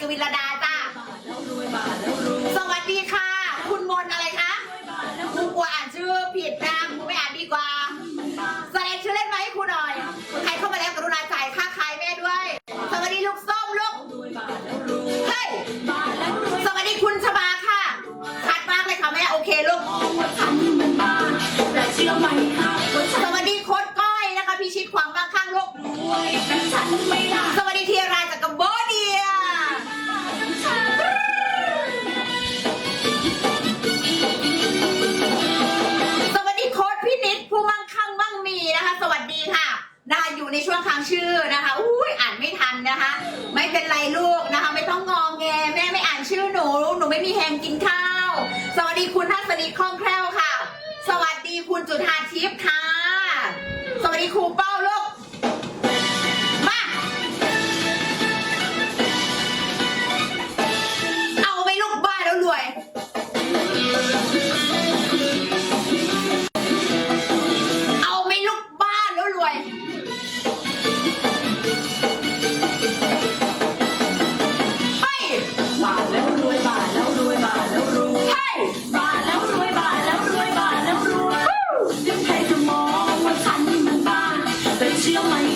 กวินลดาจ้า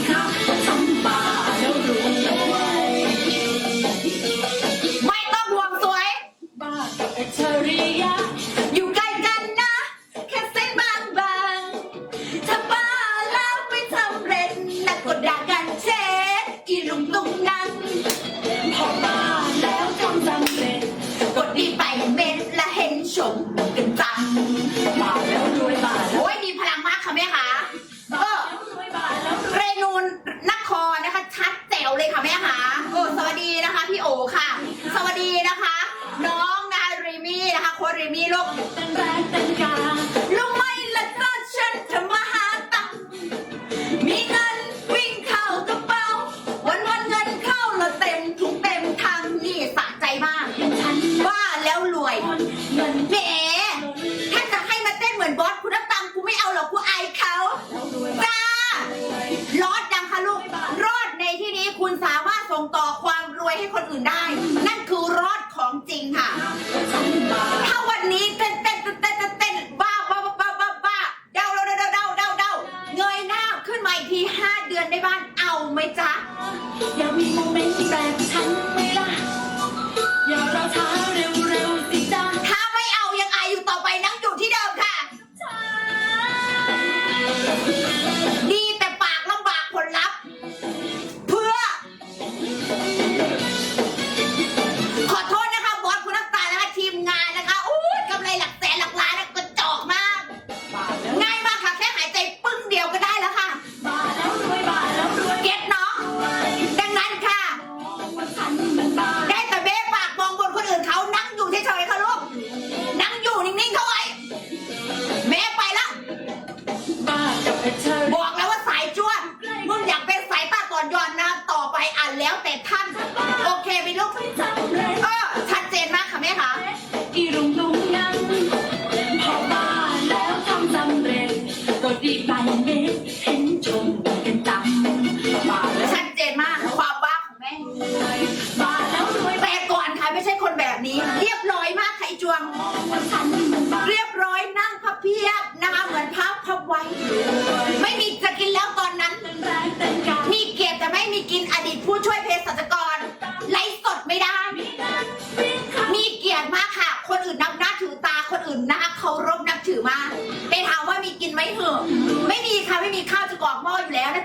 เ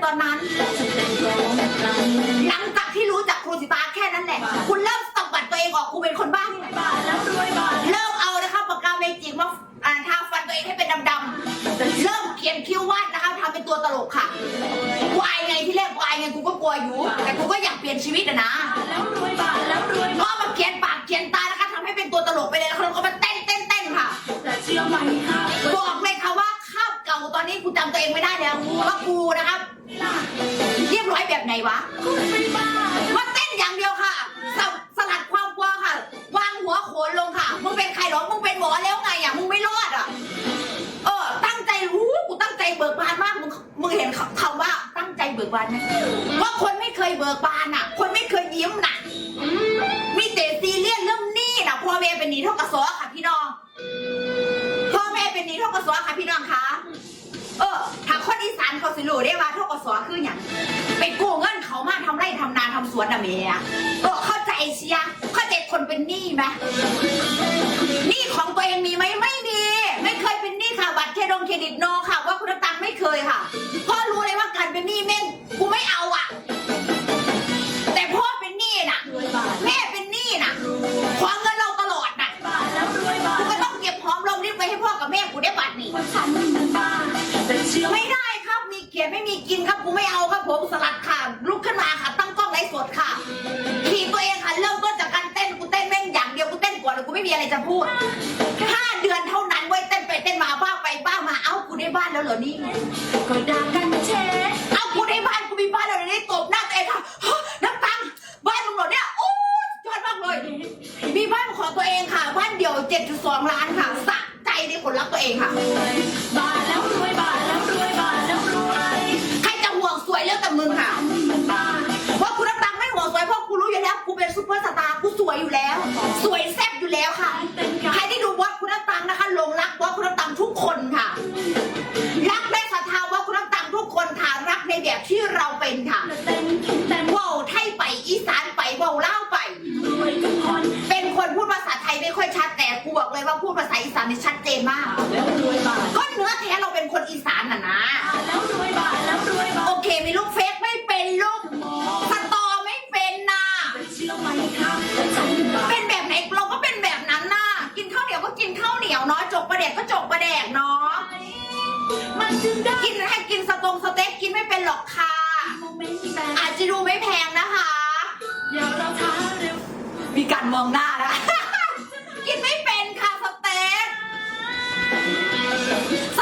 อนนั้นหลังจากที่รู้จากครูสิตาแค่นั้นแหละ คุณเริ่มตบบัตรตัวเองออกกูเป็นคนบ้าที่ไหนเริ่มเอานะคะปากกาเมจิกมาทาฟันตัวเองให้เป็นดำๆเริ่มเขียนคิ้ววาดนะคะทำเป็นตัวตลกค่ะกูอายไงที่แรกกูอายไงกูก็กลัวอยู่ แต่กูก็อยากเปลี่ยนชีวิตอะนะแล้วรวยบาทแล้วรวยก็มาเขียนปากเขียนตานะคะทำให้เป็นตัวตลกไปเลยแล้วเขาก็มาเต้นเต้นเต้นค่ะบอก ตอนนี้กูจำตัวเองไม่ได้แล้วว่ากูนะครับ เรียบร้อยแบบไหนวะมาว่าเต้นอย่างเดียวค่ะสสลัดความกลัวค่ะ วางหัวโขนลงค่ะมึงเป็นใครหรอมึงเป็นหมอแล้วไงอะมึงไม่รอดอะเออ ตั้งใจรู้กูตั้งใจเบิกบานมากมึงมึงเห็นคำคำว่าตั้งใจเบิกบานไหมว่าคนไม่เคยเบิกบานอะ คนไม่เคยยิ้มน่ะมีแต่ซีเรียสเรื่องนี้น่ะพ่อแม่เป็นหนี้เท่ากับซอค่ะพี่น้องพ่อแม่เป็นหนี้เท่ากับซอค่ะพี่น้องคะ เออถ้าคนอีสานเขาสิรู้ได้ว่าทกับซอคืออย่างไปกู้เงินเขามาทำไร่ทำนาทำสวนอะเมียเออเข้าใจเชียเข้าใจคนเป็นหนี้ไหมหนี้ของตัวเองมีไหมไม่มี ไม่เคยเป็นหนี้ค่ะบัตรเครดิตโนค่ะ ว่าคุณตังค์ไม่เคยค่ะพ่อรู้เลยว่าการเป็นหนี้แม่งกูไม่เอาอะ ไว้ให้พ่อกับแม่กูได้บัตรนี่ว่าฉันมันบ้าแต่เชื่อไหมไม่ได้ครับมีเกียรติไม่มีกินครับกูไม่เอาครับผมสลัดค่ะลุกขึ้นมาค่ะตั้งกล้องไลฟ์สดค่ะขี่ตัวเองค่ะเริ่มต้นจากการเต้นกูเต้นแม่งอย่างเดียวกูเต้นก่อนเลยกูไม่มีอะไรจะพูดห้าเดือนเท่านั้นเว้ยเต้นไปเต้นมาบ้าไปบ้ามาเอ้ากูได้บ้านแล้วเหรอนี่ก็ด่ากันเชเอ้ากูได้บ้านกูมีบ้านแล้วเหรอนี่ตบหน้าตัวเองค่ะ องค่ะ บาทแล้วรวยบาทแล้วรวยบาทแล้วรวยใครจะห่วงสวยเรื่องแต่มึงค่ะมันบ้าว่าคุณน้ำตังไม่ห่วงสวยเพราะกูรู้อยู่แล้วกูเป็นซุปเปอร์สตาร์กูสวยอยู่แล้ว สวยแซ่บอยู่แล้วค่ะ ใครที่ดูวัดคุณน้ำตังนะคะหลงรักวัดคุณน้ำตังทุกคนค่ะ รักและศรัทธาวัดคุณน้ำตังทุกคนค่ะรักในแบบที่เราเป็นค่ะเต้นกินเต้นว่าวไทยไปอีสานไปว่าวเล่าไปเป็นคนพูดภาษาไทยไม่ค่อยชัดแต่กูบอกเลยว่าพูดภาษาอีสานนี่ชัดเจนมาก มันจึงได้กินให้กินสตงสเต็กกินไม่เป็นหรอกค่ะ โมเมนต์แบบอาจจะดูไม่แพงนะคะ เดี๋ยวเราท้าเร็วมีการมองหน้านะกินไม่เป็นค่ะสเต็กส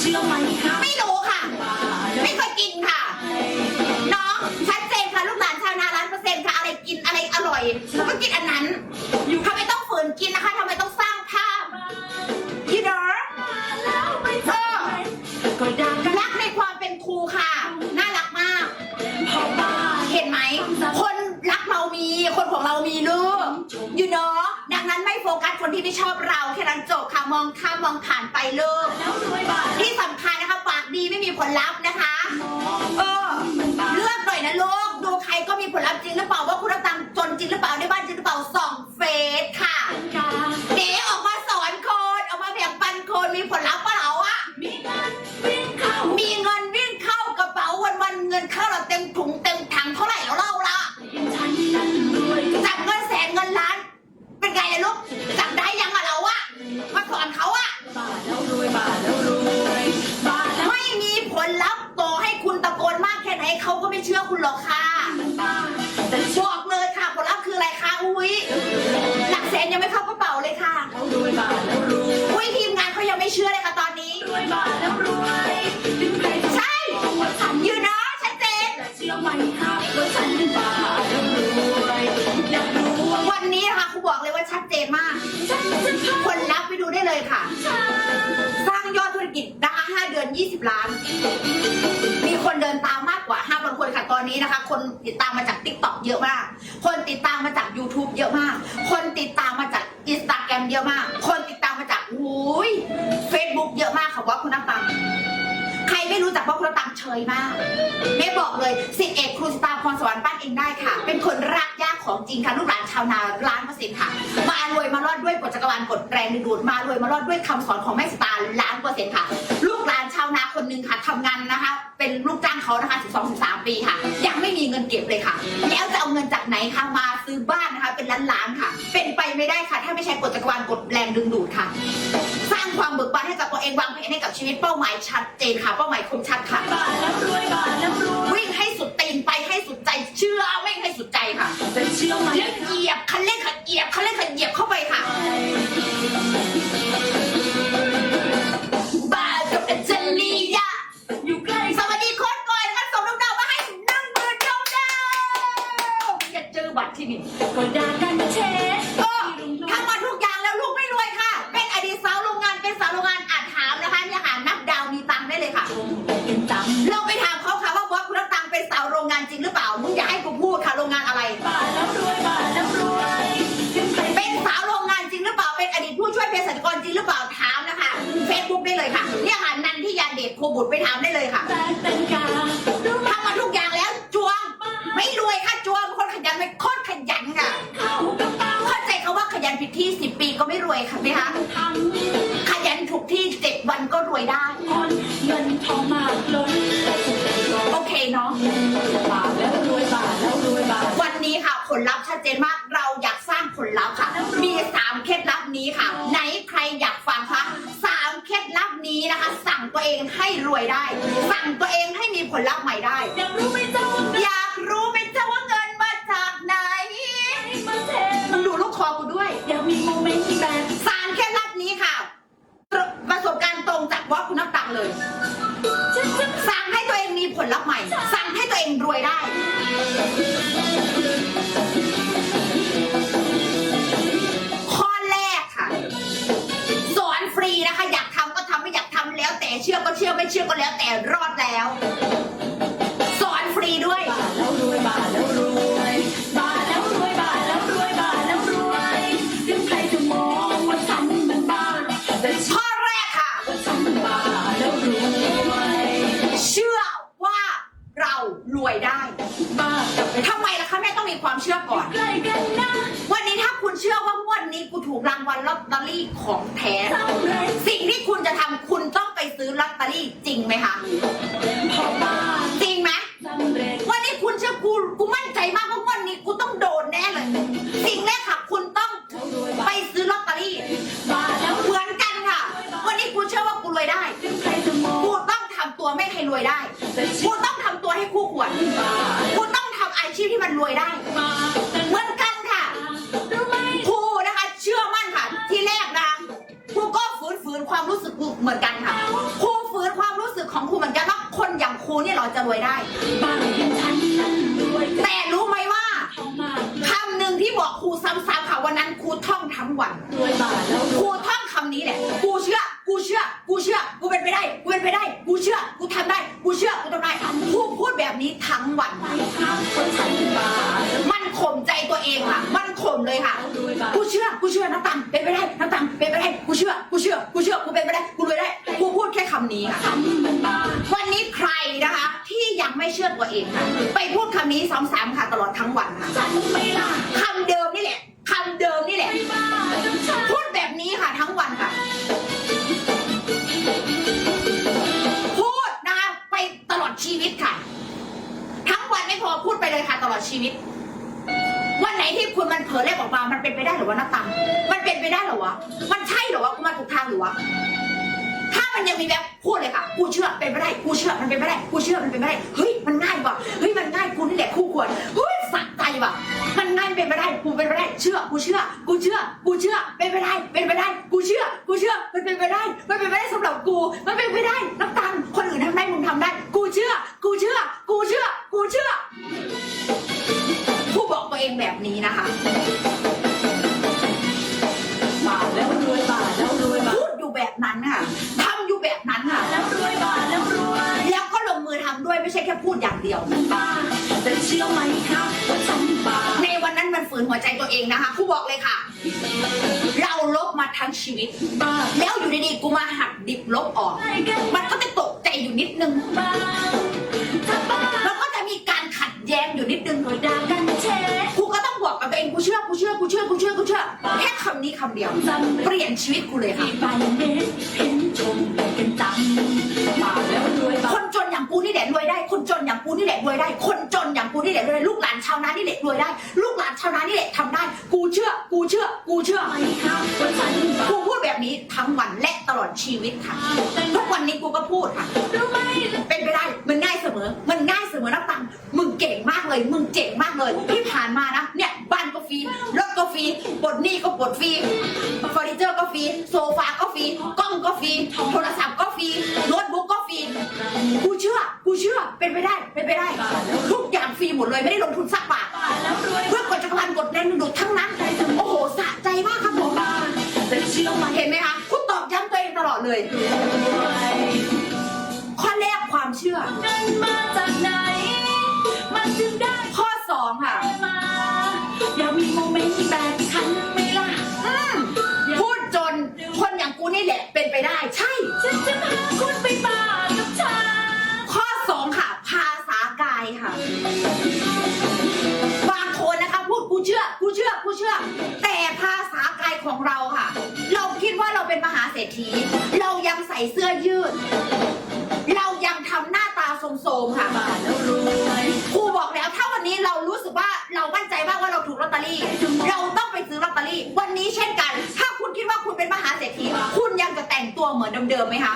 เชื่อไหมครับไม่รู้ค่ะบาทแล้วไม่เคยกินค่ะ น้องชัดเจนค่ะลูกหลานชาวนาล้านเปอร์เซ็นต์ค่ะอะไรกินอะไรอร่อยแล้วก็กินอันนั้นอยู่ทำไมต้องฝืนกินนะคะทำไมต้องสร้างภาพ you know แล้วไม่ทำไมก็ด่ากันรักในความเป็นครูค่ะ น่ารักมากเพราะบ้าเห็นไหม คนรักเรามี คนของเรามีลูก you know ดังนั้นไม่โฟกัสคนที่ไม่ชอบเราแค่นั้นจบค่ะมองข้ามมองผ่านไปลูกแล้วรวยบาทที่สำคัญนะคะปากดีไม่มีผลลัพธ์นะคะเออมันบ้าเลือกหน่อยนะลูกดูใครก็มีผลลัพธ์จริงหรือเปล่าว่าคุณตังค์จนจริงหรือเปล่าได้บ้านจริงหรือเปล่าส่องเฟซค่ะเป็นการเดี๋ยวออกมาสอนคนออกมาแบ่งปันคนมีผลลัพธ์ปะเราอะมีเงินวิ่งเข้ามีเงินวิ่งเข้ากระเป๋าวันวันๆเงินเข้าเราเต็มถุงเต็มถัง อะลูกจับได้ยังอะเราอะมาสอนเขาอะบาทแล้วรวยบาทแล้วรวยบาทแล้วไม่มีผลลัพธ์ต่อให้คุณตะโกนมากแค่ไหนเขาก็ไม่เชื่อคุณหรอกค่ะมันบ้าแต่บอกเลยค่ะผลลัพธ์คืออะไรคะอุ้ยหลักแสนยังไม่เข้ากระเป๋าเลยค่ะแล้วรวยบาทแล้ว ล้าน มีคนเดินตามมากกว่า 5,000 คนค่ะตอนนี้นะคะ คนติดตามมาจาก t ิ k t o k เยอะมาก คนติดตามมาจาก YouTube เยอะมาก คนติดตามมาจาก Instagram เยอะมาก คนติดตามมาจากอุ้ย Facebook เยอะมากค่ะว่าคุณน้ำตา รไม่รู้จักว่าคุณตังเชยมากแม่บอกเลยสิทธิเอกครูสตาร์พรสวรรค์ปั้นเองได้ค่ะ เป็นคนรักยากของจริงค่ะลูกหลานชาวนาล้านเปอร์เซ็นต์ค่ะ มารวยมารอดด้วยกฎจักรวาลกฎแรงดึงดูดมารวยมารอดด้วยคำสอนของแม่สตาร์ล้านเปอร์เซ็นต์ค่ะ ลูกหลานชาวนาคนหนึ่งค่ะทำงานนะคะ เป็นลูกจ้างเขานะคะ 12 13 ปีค่ะ ยังไม่มีเงินเก็บเลยค่ะ แล้วจะเอาเงินจากไหนคะมาซื้อบ้านนะคะ เป็นล้านๆค่ะ เป็นไปไม่ได้ค่ะ ถ้าไม่ใช่กฎจักรวาลกฎแรงดึงดูดค่ะ ความเบิกบานให้กับตัวเองวางแผนให้กับชีวิตเป้าหมายชัดเจนค่ะ เป้าหมายคมชัดค่ะบ้านแล้วรวยบ้านแล้วรวยวิ่งให้สุดตีนไปให้สุดใจเชื่อไม่งให้สุดใจค่ะแต่เชื่อไหมแล้วเหยียบคันเร่งขัดเหยียบคันเร่งขัดเหยียบเข้าไปค่ะบ้านกับแอนเจลียาอยู่ใกล้สวัสดีโค้ดก่อนครับส่งดวงดาวมาให้หนึ่งหมื่นดวงดาวอย่าเจอบัตรที่นี่ก็ด่ ค่ะ รวยได้บาทแต่เหมือนกันค่ะรู้ไหมครูนะคะเชื่อมั่นค่ะ ที่แรกนะคะครูก็ฝืนฝืนความรู้สึกครูเหมือนกันค่ะครูฝืนความรู้สึกของครูเหมือนกันว่าคนอย่างครูเนี่ยเราจะรวยได้ วิต วันไหนที่คุณมันเผลอแลบออกมา มันเป็นไปได้หรือวะน้าตังมันเป็นไปได้หรอวะ มันใช่หรอวะกูมาถูกทางหรือวะ ถ้ามันยังมีแบบพูดเลยค่ะ กูเชื่อเป็นไปได้ กูเชื่อมันเป็นไปได้ กูเชื่อมันเป็นไปได้ เฮ้ยมันง่ายว่ะ เฮ้ยมันง่ายกูนี่แหละคู่ควร เฮ้ยสักใจว่ะ มันง่ายเป็นไปได้ กูเป็นไปได้ เชื่อ กูเชื่อ กูเชื่อ กูเชื่อ เป็นไปได้ เป็นไปได้ กูเชื่อ กูเชื่อ มันเป็นไปได้ มันเป็นไปได้สำหรับกู มันเป็นไปได้น้ำตังคนอื่นทำได้ มึงทำได้ กูเชื่อ กูเชื่อ กูเชื่อ กูเชื่อ ผู้บอกตัวเองแบบนี้นะคะ บาทแล้วรวยบาทแล้วรวยบาทพูดอยู่แบบนั้นค่ะทำอยู่แบบนั้นค่ะ แล้วรวยบาทแล้วรวยแล้วก็ลงมือทำด้วยไม่ใช่แค่พูดอย่างเดียวมันบาทแต่เชื่อไหมครับว่าฉันบาทในวันนั้นมันฝืนหัวใจตัวเองนะคะครูบอกเลยค่ะ เราลบมาทั้งชีวิตบาทแล้วอยู่ดีๆกูมาหักดิบลบออกใกล้กันมันก็จะตกใจอยู่นิดนึงบาทถ้าบาท แล้วก็จะมีการขัดแย้งอยู่นิดนึง ก็ด่ากันเชฟ ครูก็ต้องบอ กกับตัวเองเชื่อกูเชื่อกูเชื่อกูเชื่อกูเชื่อแค่คำนี้คำเดียวจำเปลี่ยนชีวิตกูเลยค่ะที่ไปเม็ดเห็นชมกันจังมาแล้วรวยคบ้านจนอย่างกูนี่แหละรวยได้ คนจนอย่างกูนี่แหละรวยได้ คนจนอย่างกูนี่แหละรวยได้ลูกหลานชาวนานี่แหละรวยได้ ลูกหลานชาวนานี่แหละทำได้ กูเชื่อ กูเชื่อ กูเชื่อไม่ครับว่าฉันบ้ากูพูดแบบนี้ทั้งวันและตลอดชีวิตค่ะทุกวันนี้กูก็พูดค่ะรู้ไหมเป็นไปได้มันง่ายเสมอ มันง่ายเสมอนะตังมึงเก่งมากเลย มึงเจ๋งมากเลยที่ผ่านมานะเนี่ยบ้านก็ฟรีรถก็ฟรีปลดหนี้ก็ปลดฟรีเฟอร์นิเจอร์ก็ฟรีโซฟาก็ฟรีกล้องก็ฟรีโทรศัพท์ก็ฟรีโน้ตบุ๊กก็ฟรีกูเชื่อกูเชื่อเป็นไปได้เป็นไปได้ ทุกอย่างฟรีหมดเลยไม่ได้ลงทุนสัก งตัวเหมือนเดิมๆไหมคะ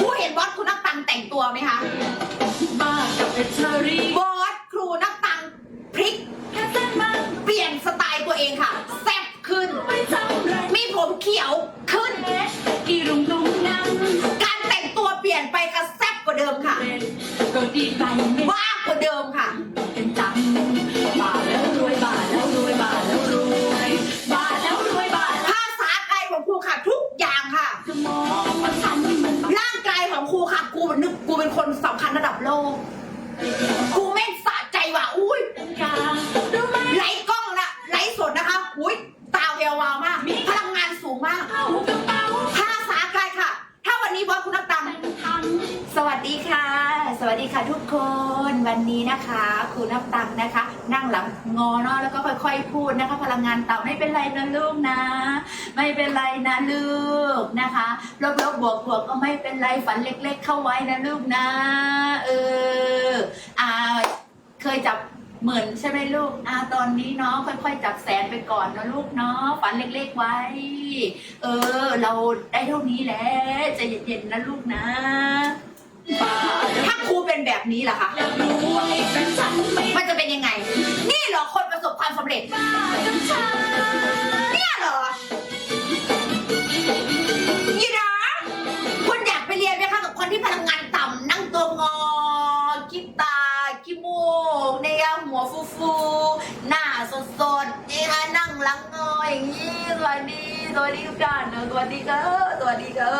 ครูเห็นบอสครูนักตังแต่งตัวไหมคะบ้ากับเพชรรีบอสครูนักตังพลิกแค่เส้นมันเปลี่ยนสไตล์ตัวเองค่ะ แซ่บขึ้นไม่จำเลยมีผมเขียวขึ้นอีรุงตุงนังการแต่งตัวเปลี่ยนไปค่ะแซ่บกว่าเดิมค่ะ ก็ดีไปไม่ว่างกว่าเดิมค่ะ คนสำคัญระดับโลก กูแม่งสะใจว่ะ อุ้ยไหลกล้องนะไลฟ์สดนะคะ อุ้ยตาแวววาวมาก พลังงานสูงมากเข้ากระเป๋าภาษากายค่ะ วันนี้บอสคุณนักตังสวัสดีค่ะ สวัสดีค่ะทุกคนวันนี้นะคะครูนับตังนะคะ นั่งหลังงอเนาะแล้วก็ค่อย ๆ พูดนะคะ พลังงานเต่าไม่เป็นไรนะลูกนะ ไม่เป็นไรนะลูกนะคะลบๆบวกบวกๆก็ไม่เป็นไรฝันเล็ก ๆ เข้าไว้นะลูกนะ เอออ่าเคยจับ หมื่นใช่ไหมลูกอ่าตอนนี้เนาะค่อย ๆ จับแสนไปก่อนนะลูกเนาะฝันเล็กๆไว้ เออ เราได้เท่านี้แหละใจะเย็นๆนะลูกนะบ้าแล้วถ้าครูเป็นแบบนี้ล่ะคะรวยเป็นฉันไม่มันจะเป็นยังไง นี่เหรอคนประสบความสำเร็จบ้ากับฉันเนี่ยเหรอยีนะคุณอยากไปเรียนไหมคะกับคนที่พลังงานต่ำนั่งตัวงอคิดตาขี้มูกเนี่ย หัวฟูฟูหน้าสดสดๆนี่ค่ะนั่งหลังงออย่างนี้สวัสดีสวัสดีทุกท่านสวัสดีค่ะสวัสดีค่ะ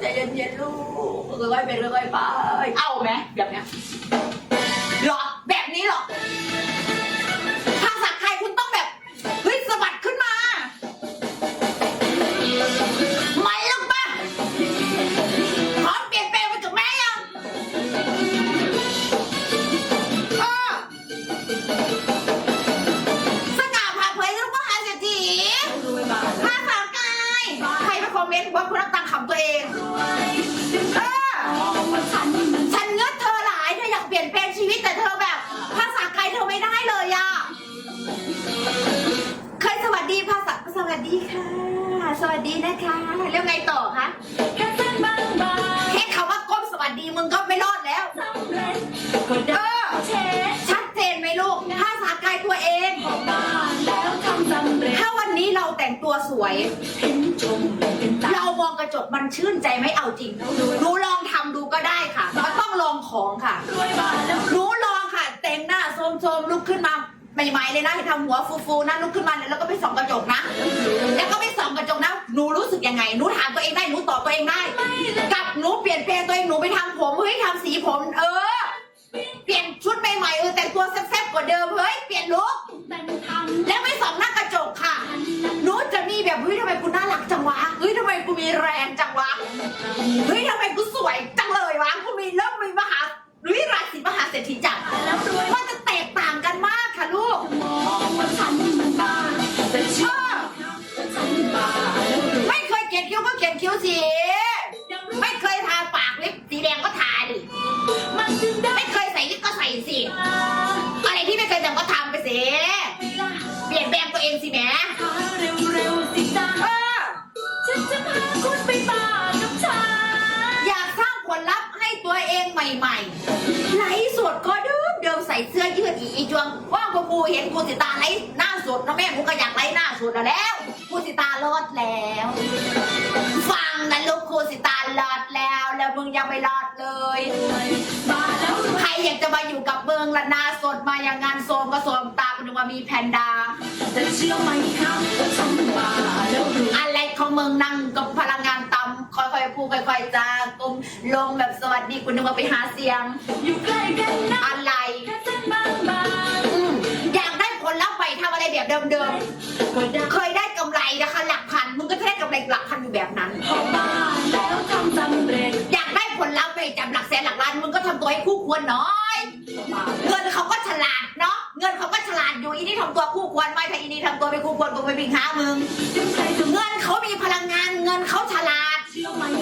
ใจเย็นๆลูกค่อยๆไปเรื่อยๆไป เอาไหมแบบเนี้ย ชื่นใจไหมเอาจริงหนูลองทำดูก็ได้ค่ะมันต้องลองของค่ะรวยบ้านแล้วหนูลองค่ะ แต่งหน้าโซมๆลุกขึ้นมาใหม่ๆเลยนะให้ทำหัวฟูๆนะลุกขึ้นมาเนี่ยแล้วก็ไปส่องกระจกนะ แล้วก็ไปส่องกระจกนะหนูรู้สึกยังไงหนูถามตัวเองได้หนูตอบตัวเองได้กับหนูเปลี่ยนแปลงตัวเองหนูไปทำผมเฮ้ยทำสีผม เออ เปลี่ยนชุดใหม่ๆเออแต่งตัวแซ่บๆกว่าเดิมเฮ้ยเปลี่ยนลุค แต่งทแล้วไปส่องหน้ากระจกค่ะำหนูจะมี แบบเฮ้ยทำไมกูน่ารักจังวะเฮ้ยทำไมกูมีแรงจังวะเฮ้ยทำไมกูสวยจังเลยวะกูมีเริ่มมีมหาวิราศีมหาเศรษฐีจักรมันจะแตกต่างกันมากค่ะลูกไม่เคยเขียนคิ้วก็เขียนคิ้วสิไม่เคยทาปากลิปสีแดงก็ทาดิไม่เคยใส่ลิปก็ใส่สิอะไรที่ไม่เคยทำก็ทำไปสิเปลี่ยนแปลงตัวเองสิแม่ ใหม่ๆไหลฟ์สดก็เดิมเดิมใส่เสื้อยืดอีอีจวงว่างกูกูเห็นกูสิตาไหลฟ์หน้าสดนะแม่กูก็อยากไหลฟ์หน้าสดแล้วกูสิตารอดแล้ว ฟังนะลูกกูสิตารอดแล้ว แล้วมึงยังไม่รอดเลยบ้านแล้วใครอยากจะมาอยู่กับเมืองละหนาสดมาอย่างงานโซมก็โซมตามนึกว่ามีแพนด้า แต่เชื่อไหมครับว่าฉันบ้าแล้วรู้อะไรของมึงนั่งกับพลังงานต่ำ ค่อยๆพูดค่อยๆจากลมลงแบบสวัสดีคุณนึกว่าไปหาเสียง อยู่ใกล้กันนะอะไรแค่เส้นบางอืมอยากได้ผลลัพธ์ไปทำอะไรแบบเดิมๆก็ได้ๆเคยได้กำไรนะคะหลักพันมึงก็จะได้กำไรหลักพันอยู่แบบนั้น พอบ้านแล้วทำสำเร็จอยากได้ผลลัพธ์ไปจำหลักแสนหลักล้านมึงก็ทำตัวให้คู่ควรหน่อยบ้าน เงินเขาก็ฉลาดเนาะ เงินเขาก็ฉลาดอยู่อีนี่ทำตัวคู่ควรไหมถ้าอีนี่ทำตัวไม่คู่ควรกูไม่วิ่งหามึงถึงเงินเขามีพลังงานเงินเขาฉลาด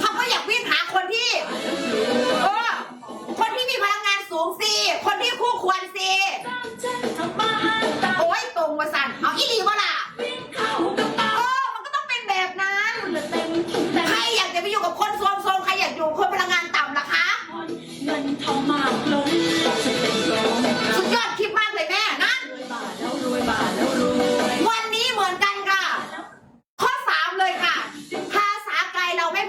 เขาก็อยากวิ่งหาคนที่เออคนที่มีพลังงานสูงสิคนที่คู่ควรสิโอ้ยตรงมาสั่นเอาอีหลีวะล่ะเออมันก็ต้องเป็นแบบนั้นใครอยากจะไปอยู่กับคนโซมๆใครอยากอยู่คนพลังงาน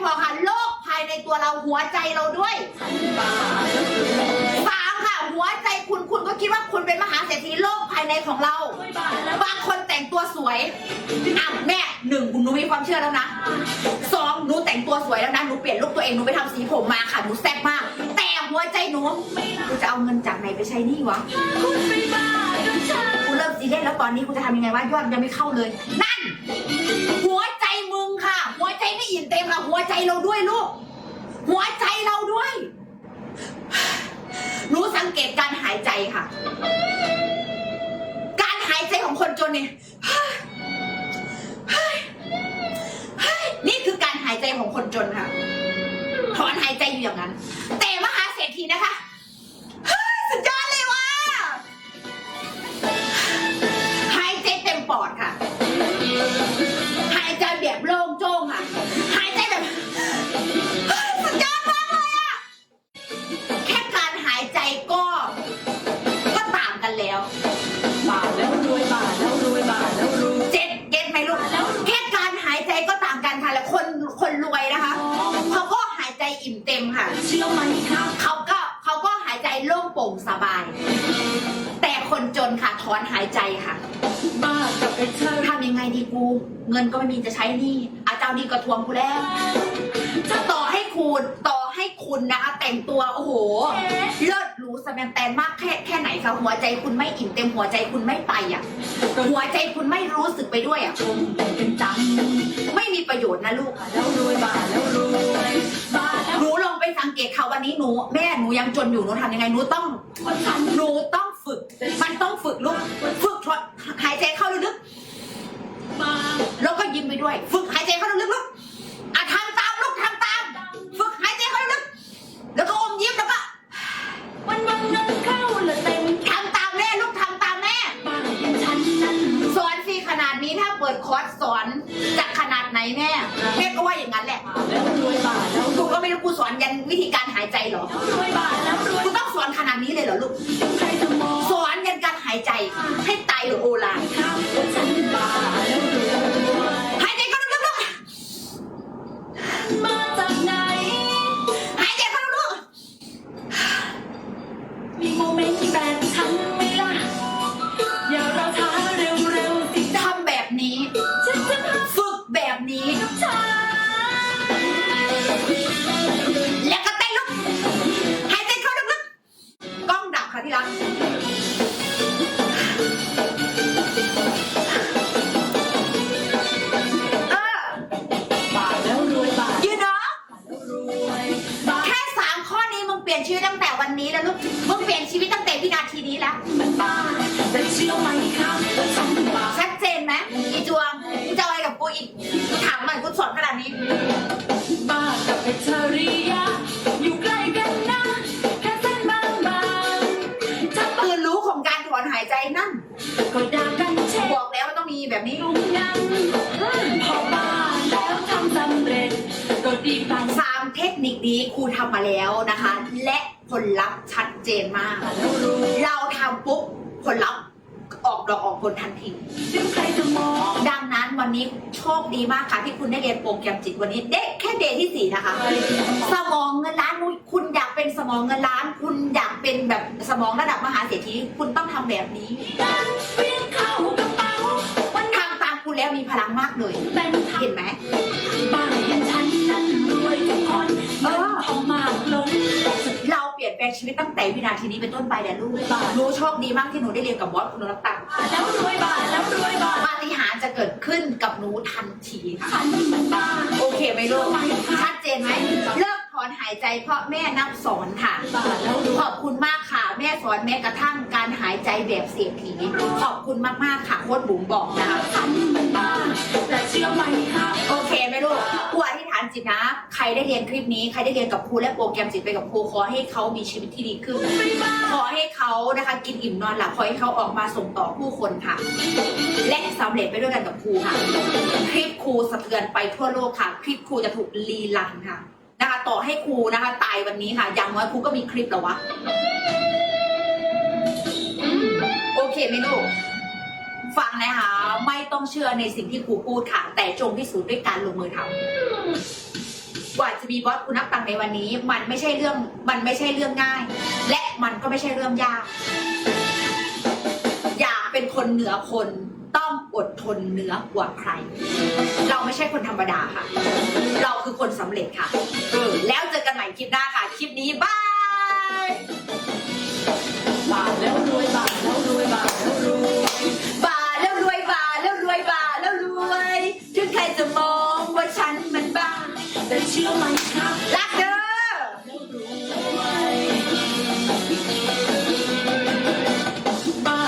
พอค่ะโลกภายในตัวเราหัวใจเราด้วยฉันบาทแล้วรวยสามค่ะ หัวใจคุณคุณก็คิดว่าคุณเป็นมหาเศรษฐีโลกภายในของเรา บางคนแต่งตัวสวยอะแม่หนึ่งหนูมีความเชื่อแล้วนะสองหนูแต่งตัวสวยแล้วนะหนูเปลี่ยนลุคตัวเองหนูไปทำสีผมมาค่ะหนูแซ่บมาก แต่หัวใจหนูกูจะเอาเงินจากไหนไปใช้นี่วะคุณไปบ้านกับฉันกูเริ่มซีเรียสแล้วตอนนี้กูจะทำยังไงวะยอดยังไม่เข้าเลย นั่นหัวใจมึงค่ะหัว ใจไม่อิ่มเต็มค่ะหัวใจเราด้วยลูก หัวใจเราด้วยหนูสังเกตการหายใจค่ะ การหายใจของคนจนเนี่ยนี่คือการหายใจของคนจนค่ะ ถอนหายใจอยู่อย่างนั้น แต่มหาเศรษฐีนะคะสุดยอด แล้ว บาทแล้วรวยบาทแล้วรวยบาทแล้วรวยเจ็ดเก็ตไหมลูกแค่การหายใจก็ต่างกันค่ะ แล้วคนคนรวยนะคะ เขาก็หายใจอิ่มเต็มค่ะ เชื่อไหมครับเขาก็เขาก็หายใจโล่งโปร่งสบาย แต่คนจนค่ะถอนหายใจค่ะบ้ากับไอ้เธอทำยังไงดีกู เงินก็ไม่มีจะใช้หนี่อาเจ้านี่ก็ทวงกูแล้วจะต่อให้คุณต่อให้คุณนะคะแต่งตัวโอ้โห เลิศหรูสแมนแตนมากแค่แค่ไหนคะหัวใจคุณไม่อิ่มเต็มหัวใจคุณไม่ไปอะ หัวใจคุณไม่รู้สึกไปด้วยอะชมเป็นจังไม่มีประโยชน์นะลูก แล้วรวยบาแล้วรวยบาทแล้ว หนูลองไปสังเกตค่ะวันนี้หนู แม่หนูยังจนอยู่หนูทำยังไงหนูต้องหนูต้องฝึก มันต้องฝึกลูกฝึกถอนหายใจเข้าลึกๆแล้วก็ยิ้มไปด้วย ฝึกหายใจเข้าลึกๆลูกอะทำ ที่คุณได้เรียนโปรแกรมจิตวันนี้เด็กแค่เดย์ที่สี่นะคะ สมองเงินล้านนุ้ยคุณอยากเป็นสมองเงินล้าน คุณอยากเป็นแบบสมองระดับมหาเศรษฐีคุณต้องทำแบบนี้การเปลี่ยนเข้ากระเป๋าวันทำตามคุณแล้วมีพลังมากเลยเป็นทเห็นไหมบ้านอย่างฉันนั้นรวยทุกคนเออทองมากล้นเราเปลี่ยนแปลงชีวิตตั้งแต่วินาทีนี้เป็นต้นไปแด่ลูกหนูโชคดีมากที่หนูได้เรียนกับบอสคุณนรัตตังแล้วรวยบ้านแล้วรวยบ้านปา ฏิหาริย์จะเกิดขึ้นกับหนูทันทีค่ะฉันมันบ้านโอเคไหมลูกชัดเจนไหมเลิกถ อนหายใจเพราะแม่นับสอนค่ะบ้านแล้วรวยขอบคุณมากค่ะ แม่สอนแม้กระทั่งการหายใจแบบเสียงผีขอบคุณมากๆค่ะโค้ดบุ๋มบอกนะคะฉันมันบ้านแต่เชื่อไหมครับโอเคไหมลูกครูอธิษฐานจิตนะ ใครได้เรียนคลิปนี้ ใครได้เรียนกับครูและโปรแกรมจิตไปกับครูขอให้เขามีชีวิตที่ดีขึ้น ขอให้เขานะคะ กินอิ่มนอนหลับ ขอให้เขาออกมาส่งต่อผู้คนค่ะ และสำเร็จไปด้วยกันกับครูค่ะ คลิปครูสะเทือนไปทั่วโลกค่ะ คลิปครูจะถูกรีลันค่ะ นะคะต่อให้ครูนะคะตายวันนี้ค่ะ อย่างน้อยครูก็มีคลิปแล้ววะโอเคไหมลูกฟังนะคะ ไม่ต้องเชื่อในสิ่งที่ครูพูดค่ะ แต่จงพิสูจน์ด้วยการลงมือทำกว่าจะมีบอสคุณนับตังในวันนี้ มันไม่ใช่เรื่องมันไม่ใช่เรื่องง่าย และมันก็ไม่ใช่เรื่องยาก อยากเป็นคนเหนือคน อดทนเหนื้อกว่าใคร เราไม่ใช่คนธรรมดาค่ะ เราคือคนสำเร็จค่ะแล้วเจอกันใหม่คลิปหน้าค่ะ คลิปนี้บายบาแล้วรวยบาแล้วรวยบาแล้วรวยบาแล้วรวยบาแล้วรวยบาแล้วรวย ถึงใครจะมองว่าฉันมันบ้าแต่เชื่อไหมครับรักเด้อ